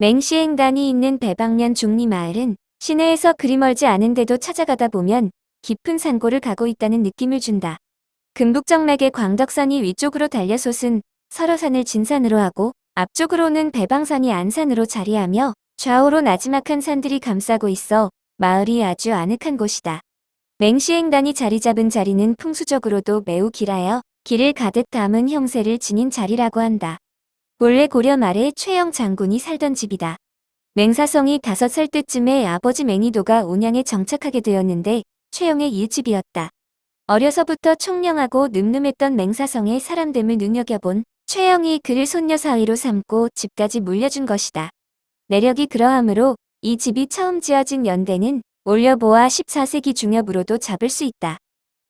맹시행단이 있는 배방면 중리마을은 시내에서 그리 멀지 않은데도 찾아가다 보면 깊은 산골을 가고 있다는 느낌을 준다. 금북정맥의 광덕산이 위쪽으로 달려 솟은 설어산을 진산으로 하고 앞쪽으로는 배방산이 안산으로 자리하며 좌우로 나지막한 산들이 감싸고 있어 마을이 아주 아늑한 곳이다. 맹시행단이 자리 잡은 자리는 풍수적으로도 매우 길하여 길을 가득 담은 형세를 지닌 자리라고 한다. 본래 고려 말에 최영 장군이 살던 집이다. 맹사성이 다섯 살 때쯤에 아버지 맹이도가 온양에 정착하게 되었는데 최영의 일집이었다. 어려서부터 총명하고 늠름했던 맹사성의 사람됨을 눈여겨본 최영이 그를 손녀 사위로 삼고 집까지 물려준 것이다. 내력이 그러하므로 이 집이 처음 지어진 연대는 올려보아 14세기 중엽으로도 잡을 수 있다.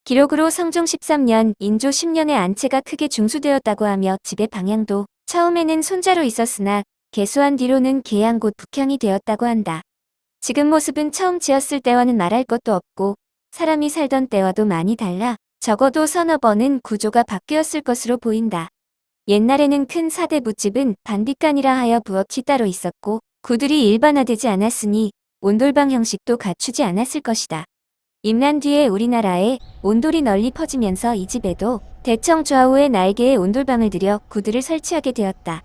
기록으로 성종 13년, 인조 10년의 안채가 크게 중수되었다고 하며 집의 방향도 처음에는 손자로 있었으나 개수한 뒤로는 계양 곧 북향이 되었다고 한다. 지금 모습은 처음 지었을 때와는 말할 것도 없고 사람이 살던 때와도 많이 달라 적어도 서너 번은 구조가 바뀌었을 것으로 보인다. 옛날에는 큰 사대 붓집은 반비간이라 하여 부엌이 따로 있었고 구들이 일반화되지 않았으니 온돌방 형식도 갖추지 않았을 것이다. 임난 뒤에 우리나라에 온돌이 널리 퍼지면서 이 집에도 대청 좌우에 날개에 온돌방을 들여 구들을 설치하게 되었다.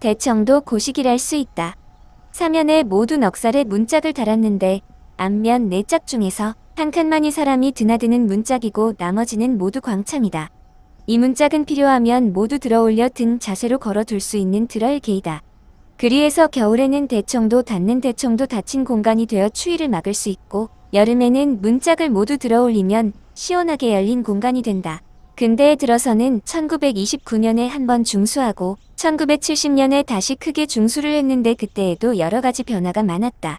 대청도 고식이랄 수 있다. 사면에 모두 넉살에 문짝을 달았는데 앞면 네 짝 중에서 한 칸만이 사람이 드나드는 문짝이고 나머지는 모두 광창이다. 이 문짝은 필요하면 모두 들어올려 등 자세로 걸어둘 수 있는 드럴 게이다. 그리해서 겨울에는 대청도 닫는 대청도 닫힌 공간이 되어 추위를 막을 수 있고 여름에는 문짝을 모두 들어올리면 시원하게 열린 공간이 된다. 근대에 들어서는 1929년에 한 번 중수하고 1970년에 다시 크게 중수를 했는데 그때에도 여러 가지 변화가 많았다.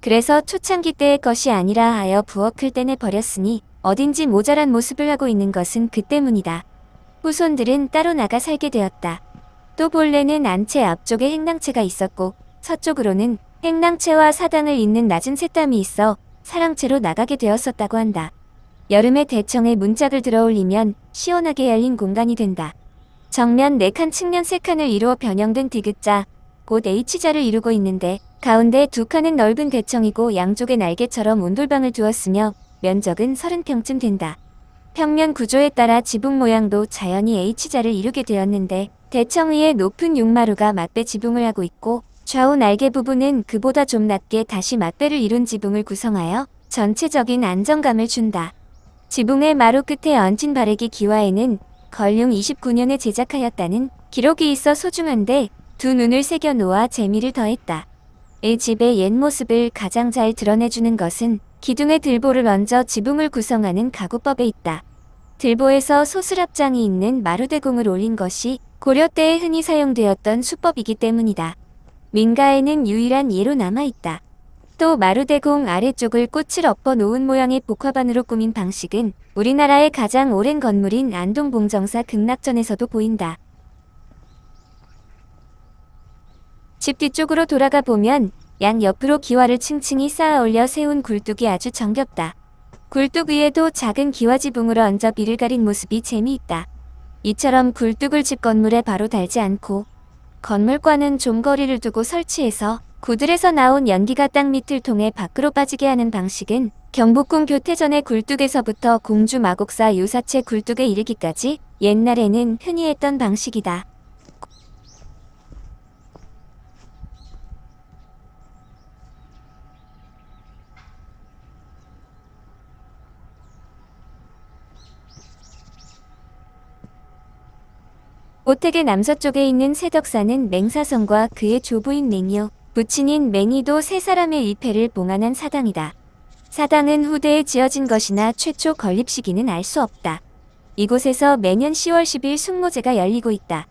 그래서 초창기 때의 것이 아니라 하여 부엌을 떼내 버렸으니 어딘지 모자란 모습을 하고 있는 것은 그 때문이다. 후손들은 따로 나가 살게 되었다. 또 본래는 안채 앞쪽에 행랑채가 있었고 서쪽으로는 행랑채와 사당을 잇는 낮은 새담이 있어 사랑채로 나가게 되었었다고 한다. 여름에 대청에 문짝을 들어올리면 시원하게 열린 공간이 된다. 정면 4칸 측면 3칸을 이루어 변형된 디귿자, 곧 H자를 이루고 있는데 가운데 두 칸은 넓은 대청이고 양쪽에 날개처럼 온돌방을 두었으며 면적은 30평쯤 된다. 평면 구조에 따라 지붕 모양도 자연히 H자를 이루게 되었는데 대청 위에 높은 육마루가 맞배 지붕을 하고 있고 좌우 날개 부분은 그보다 좀 낮게 다시 맞배를 이룬 지붕을 구성하여 전체적인 안정감을 준다. 지붕의 마루 끝에 얹힌 바래기 기와에는 걸륭 29년에 제작하였다는 기록이 있어 소중한데 두 눈을 새겨 놓아 재미를 더했다. 이 집의 옛 모습을 가장 잘 드러내주는 것은 기둥에 들보를 얹어 지붕을 구성하는 가구법에 있다. 들보에서 소스랍장이 있는 마루대공을 올린 것이 고려 때에 흔히 사용되었던 수법이기 때문이다. 민가에는 유일한 예로 남아있다. 또 마루대공 아래쪽을 꽃을 엎어 놓은 모양의 복화반으로 꾸민 방식은 우리나라의 가장 오랜 건물인 안동봉정사 극락전에서도 보인다. 집 뒤쪽으로 돌아가 보면 양 옆으로 기와를 층층이 쌓아 올려 세운 굴뚝이 아주 정겹다. 굴뚝 위에도 작은 기와 지붕으로 얹어 비를 가린 모습이 재미있다. 이처럼 굴뚝을 집 건물에 바로 달지 않고 건물과는 좀 거리를 두고 설치해서 구들에서 나온 연기가 땅 밑을 통해 밖으로 빠지게 하는 방식은 경복궁 교태 전의 굴뚝에서부터 공주 마곡사 유사체 굴뚝에 이르기까지 옛날에는 흔히 했던 방식이다. 오택의 남서쪽에 있는 세덕사는 맹사성과 그의 조부인 맹이요, 부친인 맹이도 세 사람의 일패를 봉안한 사당이다. 사당은 후대에 지어진 것이나 최초 건립 시기는 알 수 없다. 이곳에서 매년 10월 10일 숙모제가 열리고 있다.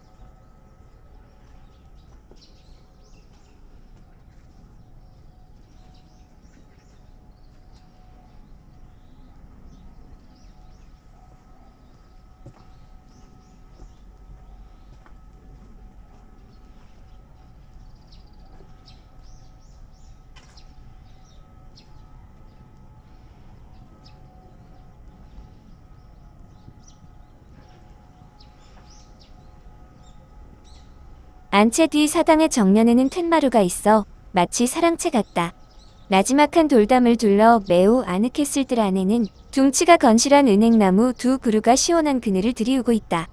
안채 뒤 사당의 정면에는 텐마루가 있어 마치 사랑채 같다. 나지막한 돌담을 둘러 매우 아늑했을 들 안에는 둥치가 건실한 은행나무 두 그루가 시원한 그늘을 들이우고 있다.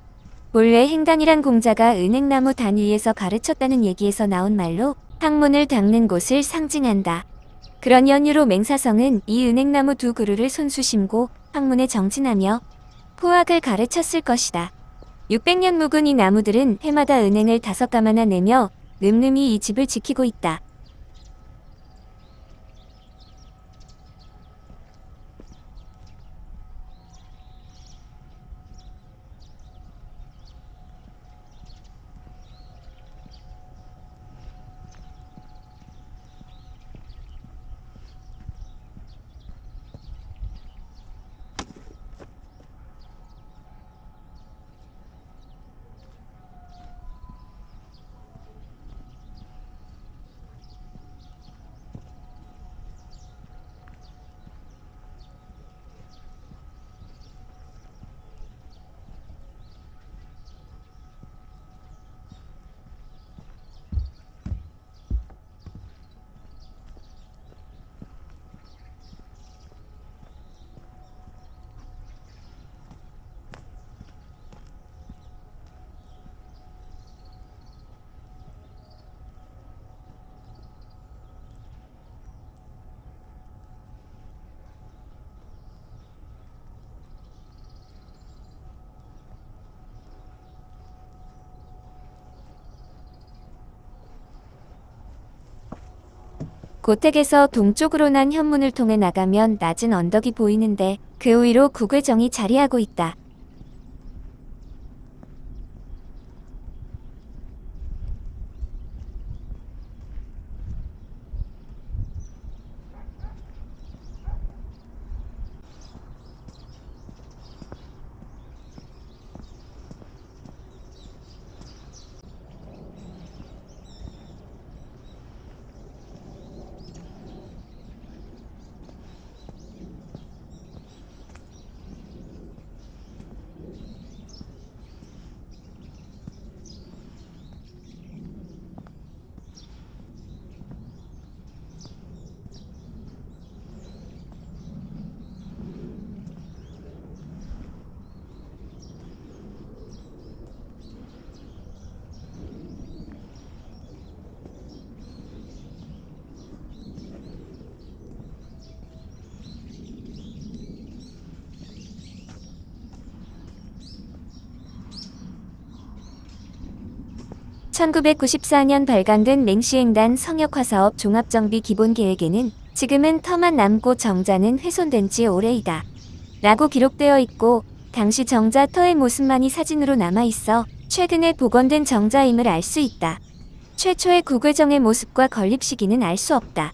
본래 행단이란 공자가 은행나무 단 위에서 가르쳤다는 얘기에서 나온 말로 학문을 닦는 곳을 상징한다. 그런 연유로 맹사성은 이 은행나무 두 그루를 손수 심고 학문에 정진하며 포학을 가르쳤을 것이다. 600년 묵은 이 나무들은 해마다 은행을 다섯 가마나 내며 늠름히 이 집을 지키고 있다. 고택에서 동쪽으로 난 현문을 통해 나가면 낮은 언덕이 보이는데 그 위로 국외정이 자리하고 있다. (1994년) 발간된 맹시행단 성역화사업 종합정비 기본계획에는 지금은 터만 남고 정자는 훼손된 지 오래이다. 라고 기록되어 있고 당시 정자 터의 모습만이 사진으로 남아있어 최근에 복원된 정자임을 알 수 있다. 최초의 국외정의 모습과 건립 시기는 알 수 없다.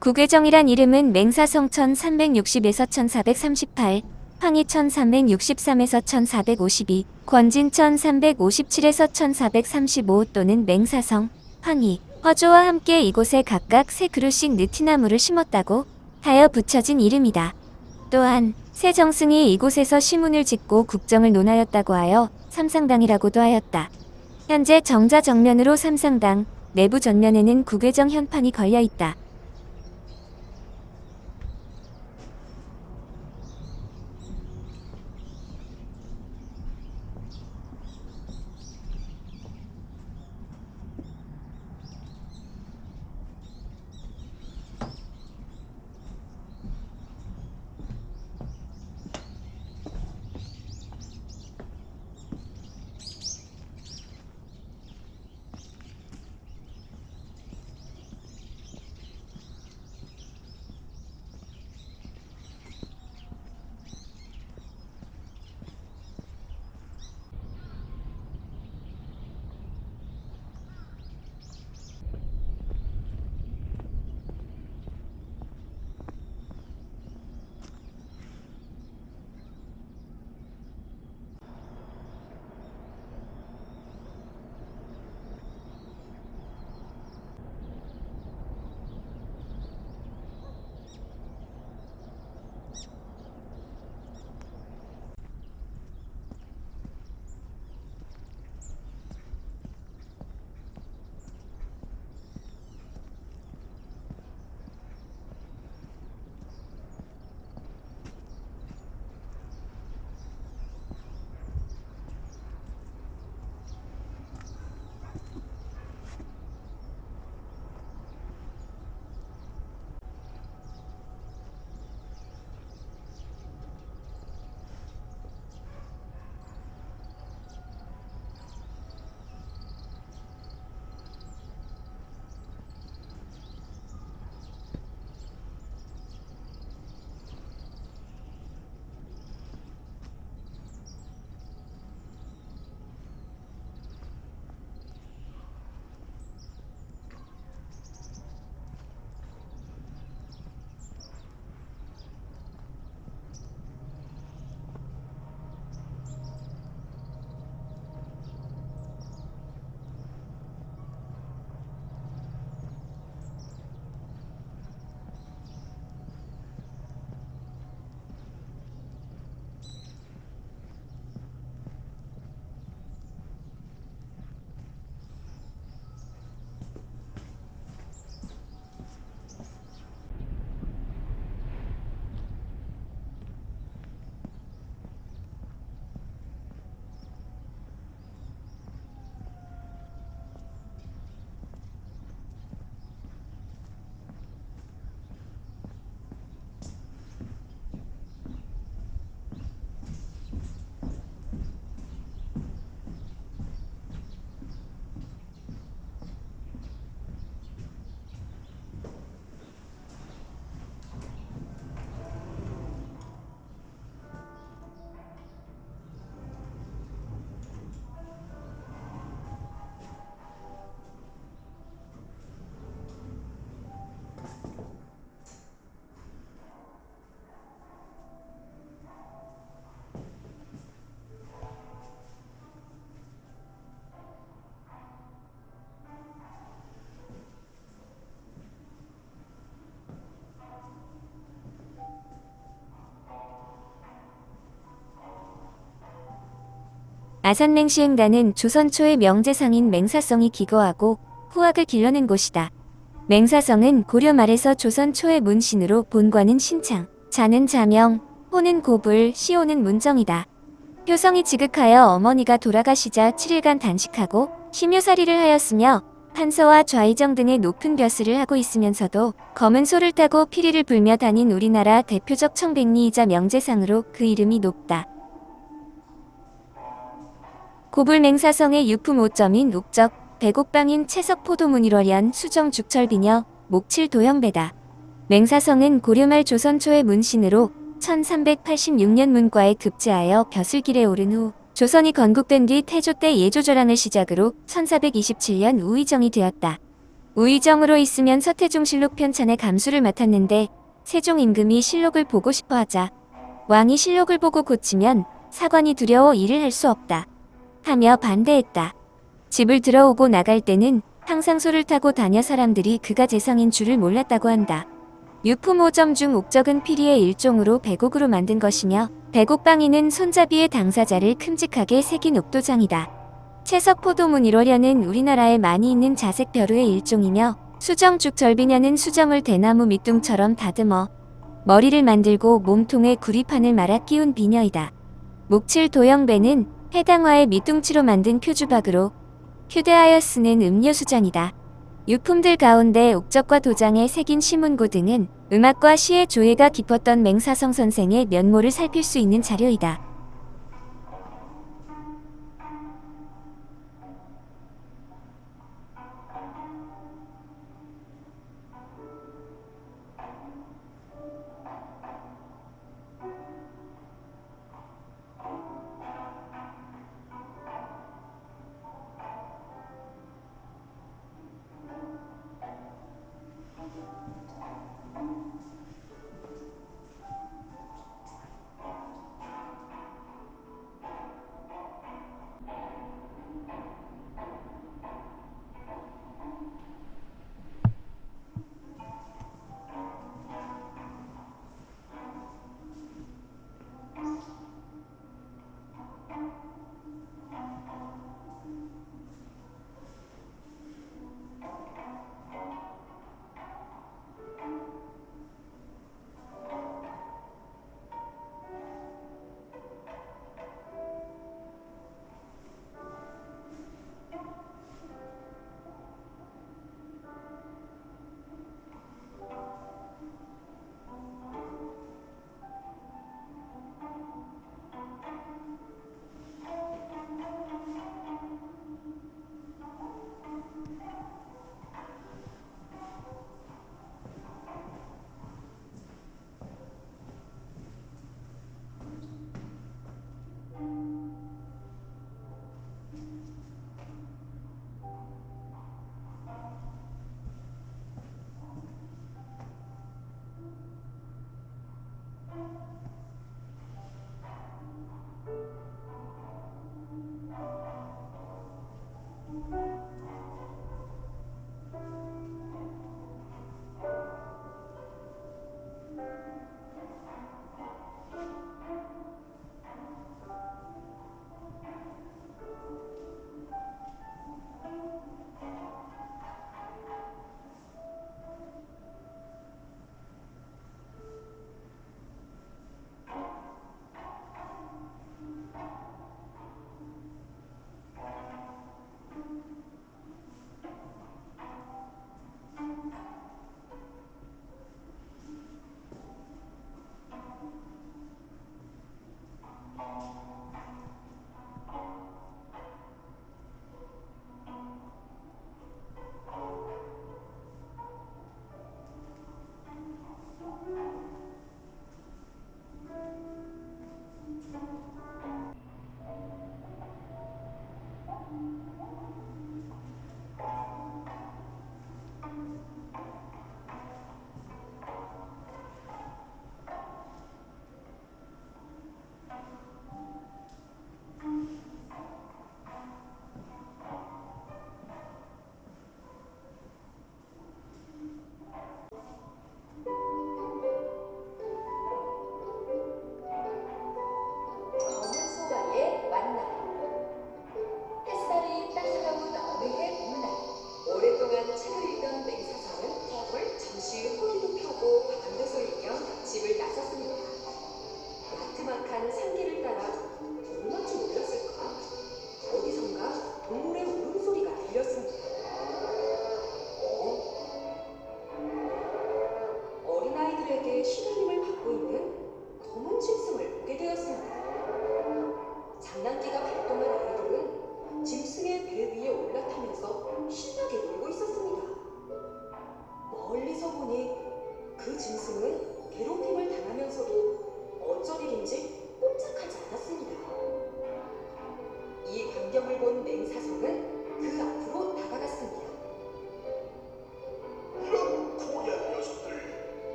국외정이란 이름은 맹사성 1360에서 1438, 황희 1363에서 1452, 권진 1357에서 1435 또는 맹사성, 황희, 허조와 함께 이곳에 각각 세 그루씩 느티나무를 심었다고 하여 붙여진 이름이다. 또한 세정승이 이곳에서 시문을 짓고 국정을 논하였다고 하여 삼상당이라고도 하였다. 현재 정자 정면으로 삼상당, 내부 전면에는 국외정 현판이 걸려 있다. 아산맹시행단은 조선 초의 명제상인 맹사성이 기거하고 후학을 길러낸 곳이다. 맹사성은 고려 말에서 조선 초의 문신으로 본관은 신창, 자는 자명, 호는 고불, 시호는 문정이다. 효성이 지극하여 어머니가 돌아가시자 7일간 단식하고 심유살이를 하였으며 판서와 좌의정 등의 높은 벼슬을 하고 있으면서도 검은 소를 타고 피리를 불며 다닌 우리나라 대표적 청백리이자 명제상으로 그 이름이 높다. 고불맹사성의 유품 5점인 옥적, 백옥방인 채석포도문일월연 수정 죽철비녀, 목칠 도형배다. 맹사성은 고려말 조선 초의 문신으로 1386년 문과에 급제하여 벼슬길에 오른 후 조선이 건국된 뒤 태조 때 예조조랑을 시작으로 1427년 우의정이 되었다. 우의정으로 있으면 서태종 실록 편찬의 감수를 맡았는데 세종 임금이 실록을 보고 싶어 하자 왕이 실록을 보고 고치면 사관이 두려워 일을 할 수 없다. 하며 반대했다. 집을 들어오고 나갈 때는 항상 소를 타고 다녀 사람들이 그가 재성인 줄을 몰랐다고 한다. 유품 5점 중 옥적은 피리의 일종으로 백옥으로 만든 것이며 백옥방이는 손잡이의 당사자를 큼직하게 새긴 옥도장이다. 채석포도문 1월련은 우리나라에 많이 있는 자색 벼루의 일종이며 수정죽 절비녀는 수정을 대나무 밑둥처럼 다듬어 머리를 만들고 몸통에 구리판을 말아 끼운 비녀이다. 목칠 도형배는 해당화의 밑둥치로 만든 표주박으로 휴대하여 쓰는 음료수잔이다. 유품들 가운데 옥적과 도장에 새긴 시문고 등은 음악과 시의 조예가 깊었던 맹사성 선생의 면모를 살필 수 있는 자료이다.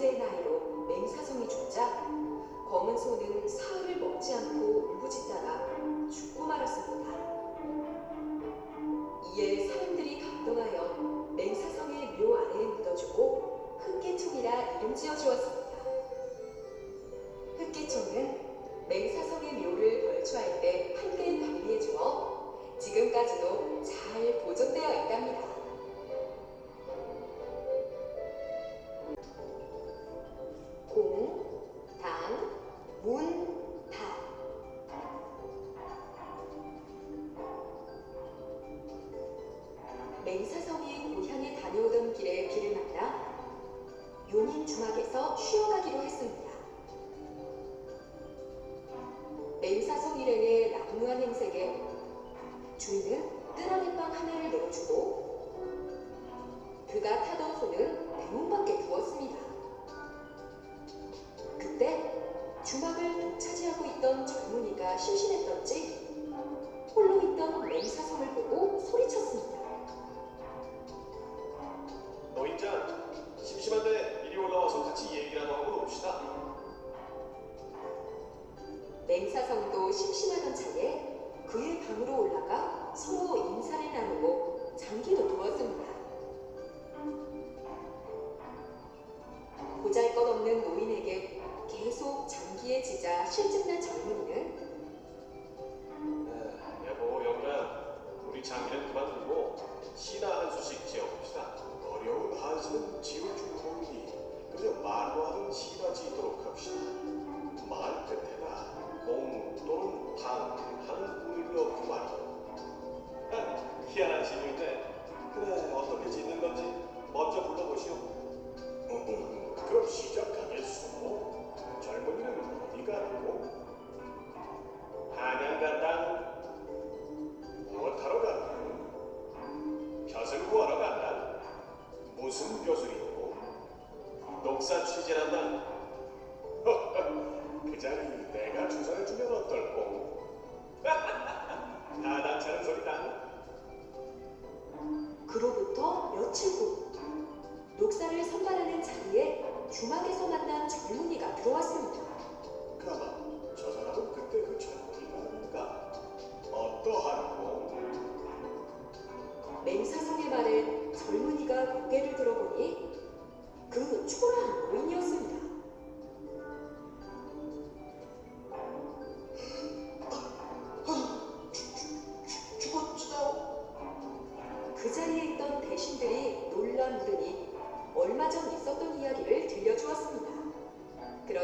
세 나이로 맹사성이 죽자 검은 소는 사흘을 먹지 않고 우부짖다가 죽고 말았습니다. 이에 사람들이 감동하여 맹사성의 묘 안에 묻어주고 흑계총이라 이름 지어 주었습니다. 흑계총은 맹사성의 묘를 벌초할 때 한 개의 관리해주어 지금까지도 잘 보존되어 있답니다. 문 다. 맹사성이 고향에 다녀오던 길에 비를 만나 용인 주막에서 쉬어가기로 했습니다. 맹사성 일행의 나무한 행색에 주인은 뜨라린 빵 하나를 내어주고 그가 타던 소는 강으로 올라가 서로 인사를 나누고 장기도 두었습니다. 보잘것없는 노인에게 계속 장기에 지자 실증난 젊은이는 아, 여보 영감. 우리 장기는 그만두고 시나 한 수씩 지어봅시다. 어려운 한수는 지어줄 고민이 그저 말로 하는 시나 지도록 합시다. 말 끝에나 공 또는 방 하는 의미 없 worship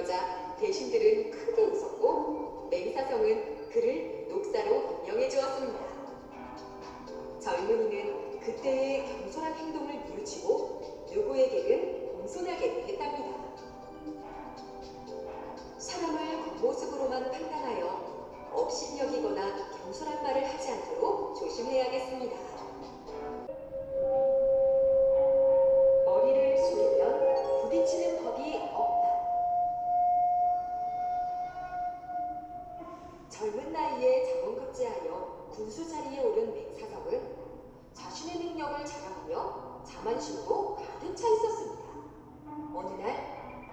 그러자 대신들은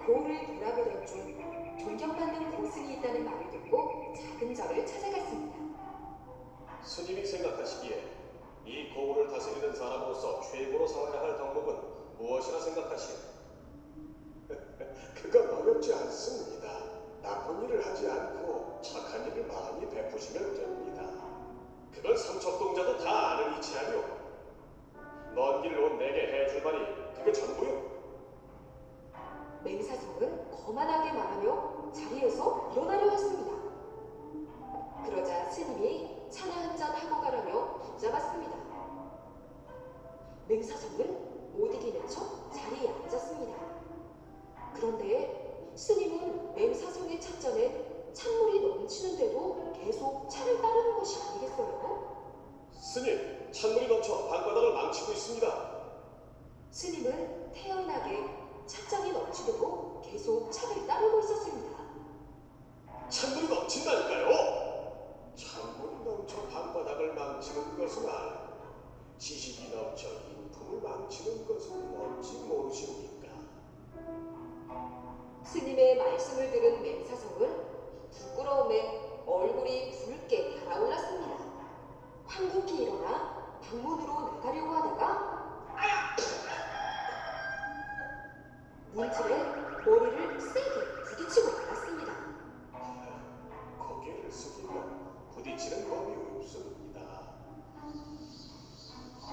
고을을 돌아보던 중 존경받는 고승이 있다는 말을 듣고 작은 절을 찾아갔습니다. 스님이 생각하시기에 이 고을을 다스리는 사람으로서 최고로 삼아야 할 덕목은 무엇이라 생각하시오? 그건 어렵지 않습니다. 나쁜 일을 하지 않고 착한 일을 많이 베푸시면 됩니다. 그건 삼척동자도 다 아는 이치 아니오. 먼길온 내게 해줄 말이 그게 전부요. 맹사성은 거만하게 말하며 자리에서 일어나려 했습니다. 그러자 스님이 차나 한잔 하고 가라며 붙잡았습니다. 맹사성은 못 이기는 척 자리에 앉았습니다. 그런데 스님은 맹사성의 찻잔에 찬물이 넘치는데도 계속 차를 따르는 것이 아니겠어요? 스님, 찬물이 넘쳐 방바닥을 망치고 있습니다. 스님은 태연하게 찻잔이 넘치도록 계속 차를 따르고 있었습니다. 찬물이 넘친다니까요. 찬물이 넘쳐 방바닥을 망치는 것은 알고 지식이 넘쳐 인품을 망치는 것은 뭔지 모르십니까? 스님의 말씀을 들은 맹사성은 부끄러움에 얼굴이 붉게 달아올랐습니다. 황급히 일어나 방문으로 나가려고 하다가 문틀에 머리를 세게 부딪히고 말았습니다. 고개를 숙이면 부딪히는 법이 없습니다.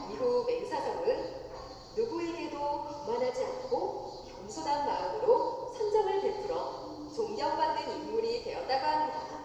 이후 맹사성은 누구에게도 거만하지 않고 겸손한 마음으로 선정을 베풀어 존경받는 인물이 되었다고 합니다.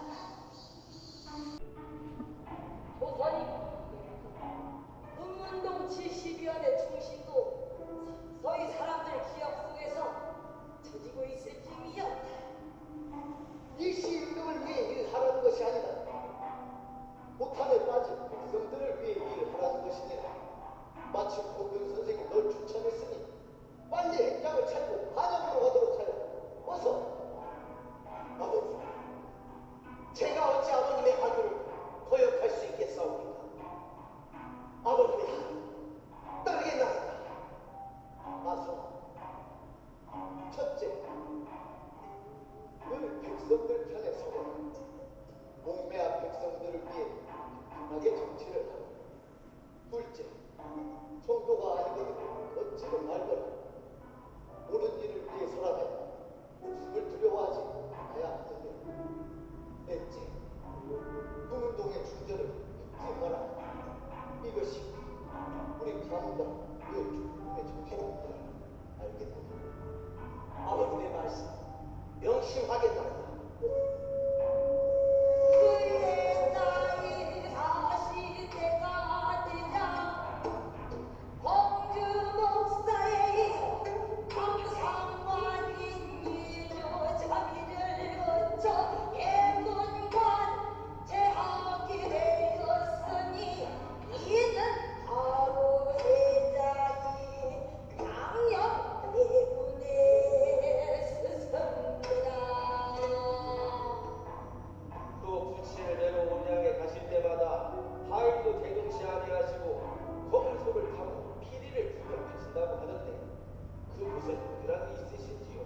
고난이 있으신지요?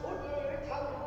소리를 다